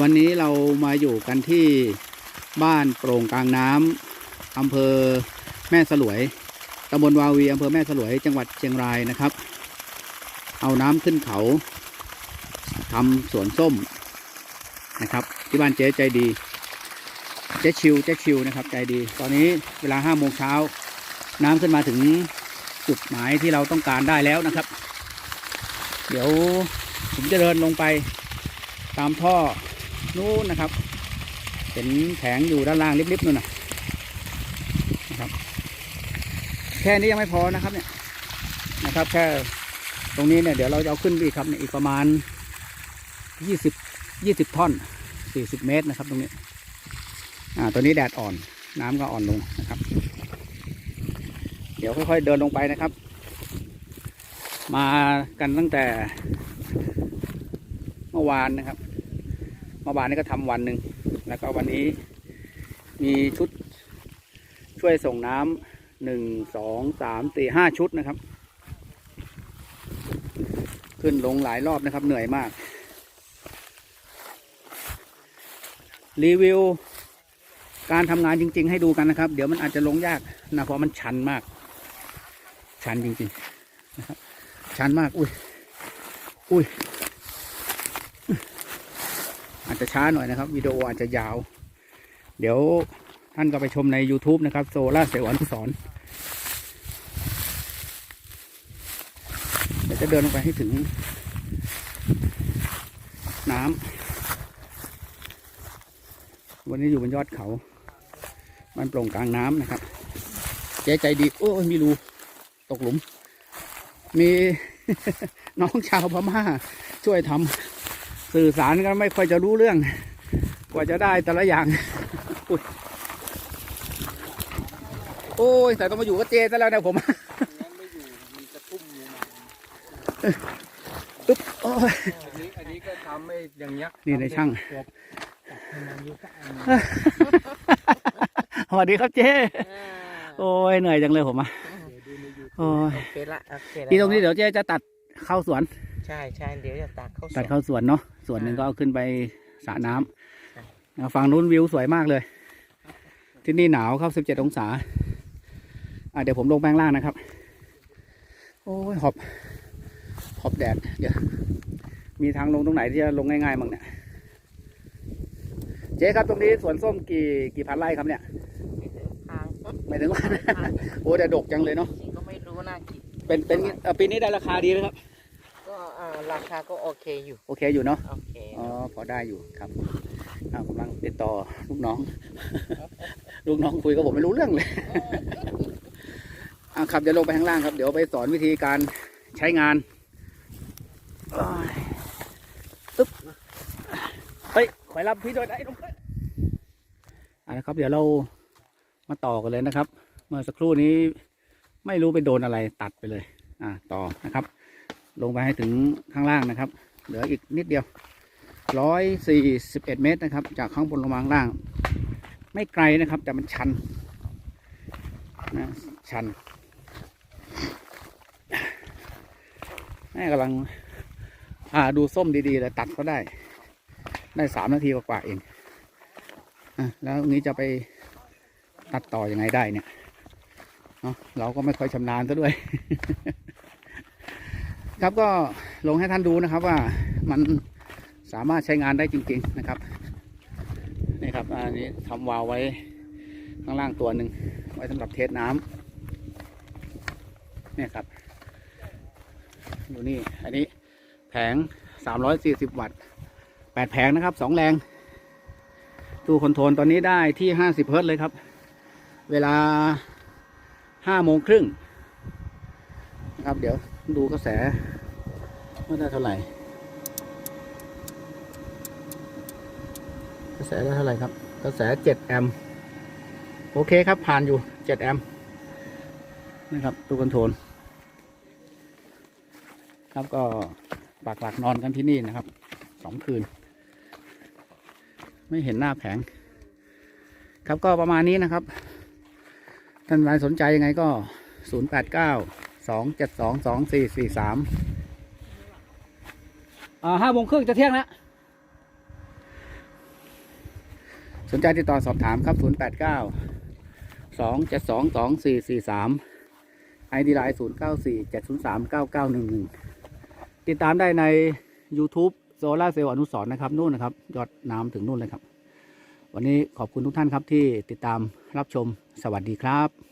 วันนี้เรามาอยู่กันที่บ้านโปร่งกลางน้ำอำเภอแม่สลวยตำบลวาวีอำเภอแม่สลวยจังหวัดเชียงรายนะครับ เอาน้ำขึ้นเขาทำสวนส้มนะครับ ที่บ้านเจ๊ใจดี เจ๊ชิวเจ๊ชิวนะครับ ใจดี ตอนนี้เวลาห้าโมงเช้า น้ำขึ้นมาถึงจุดหมายที่เราต้องการได้แล้วนะครับ เดี๋ยวผมจะเดินลงไปตามท่อ นู้นนะครับ เห็นแผงอยู่ด้านล่างลิบๆนู่นนะนะครับ แค่นี้ยังไม่พอนะครับเนี่ยนะครับ แค่ตรงนี้เนี่ยเดี๋ยวเราจะเอาขึ้นไปอีกครับเนี่ยอีกประมาณยี่สิบยี่สิบท่อนสี่สิบเมตรนะครับ ตรงนี้อ่าตัวนี้แดดอ่อน น้ำก็อ่อนลงนะครับ เดี๋ยวค่อยๆเดินลงไปนะครับ มากันตั้งแต่เมื่อวานนะครับ มื่อวานนี้ก็ทำวันหนึ่งแล้วก็วันนี้มีชุดช่วยส่งน้ำหนึ่งสองสามสี่ห้าชุดนะครับ ขึ้นลงหลายรอบนะครับเหนื่อยมาก รีวิว การทำงานจริง ๆ ให้ดูกันนะครับ เดี๋ยวมันอาจจะลงยากนะเพราะมันชันมาก ชันจริงๆนะครับชันมาก อุ้ยอุ้ย จจะช้าหน่อยนะครับวิดีโออาจจะยาว เดี๋ยวท่านก็ไปชมใน YouTube นะครับ โซล่าเซลล์อันที่สอนเดี๋ยวจะเดินลงไปให้ถึง น้ำวันนี้อยู่บนยอดเขา มันโปร่งกลางน้ำนะครับเจ๊ใจดี โอ้ยมีรูตกหลุม มีน้องชาวพม่าช่วยทำ สื่อสารกันไม่ค่อยจะรู้เรื่อง กว่าจะได้แต่ละอย่างอุ๊ยโอ้ยแต่ต้องมาอยู่กับเจซะแล้วนะผมอึ๊บโอ้ยอันนี้อันนี้ก็ทำให้อย่างเงี้ยนี่ในช่างทำให้มันอยู่กับอันสวัสดีครับเจโอ้ยเหนื่อยจังเลยผมอะเดี๋ยวดูในยูทูบโอ้ยโอเคละโอเคละที่ตรงนี้เดี๋ยวเจ๊จะตัดเข้าสวน ใช่ใช่เดี๋ยวจะตัดเข้าตัดสวนเข้าสวนเนาะส่วนหนึ่งก็เอาขึ้นไปสระน้ำฝั่งนู้นวิวสวยมากเลย ที่นี่หนาวครับสิบเจ็ดองศาอะเดี๋ยวผมลงแปลงล่างนะครับ โอ้ยหอบหอบแดดเดี๋ยวมีทางลงตรงไหนที่จะลงง่ายๆมั้งเนี่ยเจ๊ครับตรงนี้สวนส้มกี่กี่พันไร่ครับเนี่ยทางต้นไม่ถึงว่าโอ้แต่ดกจังเลยเนาะจริงก็ไม่รู้นะกี่เป็นเป็นเอ่อปีนี้ได้ราคาดีไหมครับก็อ่า ราคาก็โอเคอยู่ โอเคอยู่เนาะ โอเคอ๋อ พอได้อยู่ครับอ่ากำลังติดต่อลูกน้อง ลูกน้องคุยกับผมไม่รู้เรื่องเลยอ่าครับเดี๋ยวลงไปข้างล่างครับ เดี๋ยวไปสอนวิธีการใช้งานโอ้ยอึ๊บ เฮ้ย ขอยรับพี่ด้วยได้ลงไปอ่านะครับ เดี๋ยวเรามาต่อกันเลยนะครับ เมื่อสักครู่นี้ไม่รู้ไปโดนอะไรตัดไปเลย อ่าต่อนะครับ ลงไปให้ถึงข้างล่างนะครับ เหลืออีกนิดเดียวร้อยสี่สิบเอ็ดเมตรนะครับ จากข้างบนลงมาข้างล่าง ไม่ไกลนะครับ แต่มันชันนะชันแม่กำลังอ่าดูส้มดีๆเลยตัดก็ได้ ได้สามนาทีกว่าๆเองอะแล้วนี้จะไปตัดต่ออยังไงได้เนี่ยเนาะเราก็ไม่ค่อยชำนาญซะด้วย ครับก็ลงให้ท่านดูนะครับว่ามันสามารถใช้งานได้จริง ๆนะครับนี่ครับอันนี้ทำวาล์วไว้ข้างล่างตัวหนึ่งไว้สำหรับเทสน้ำเนี่ยครับดูนี่อันนี้แผง 340 วัตต์8แผงนะครับ2แรงตู้คอนโทรลตอนนี้ได้ที่ 50 เฮิรตซ์เลยครับ เวลา5โมงครึ่งนะครับเดี๋ยว ดูกระแสว่ได้เท่าไหร่ กระแสได้เท่าไหร่ครับ กระแส7แอมป์โอเคครับ ผ่านอยู่7แอมป์นะครับตู้คอนโทรลครับก็ปักหลักนอนกันที่นี่นะครับสองคืน ไม่เห็นหน้าแผง ครับก็ประมาณนี้นะครับ ท่านใดสนใจยังไงก็ 0 8 9 2 7 2 2 4 4 3อ่าห้าโมงครึ่งจะเที่ยงแล้วสนใจติดต่อสอบถามครับ 089 2 7 2 2 4 4 3 ID ไลน์094 703 9911 ติดตามได้ใน YouTube โซล่าเซลล์อนุสรณ์นะครับ นู่นนะครับ ยอดน้ำถึงนู่นเลยครับ วันนี้ขอบคุณทุกท่านครับที่ติดตามรับชมสวัสดีครับ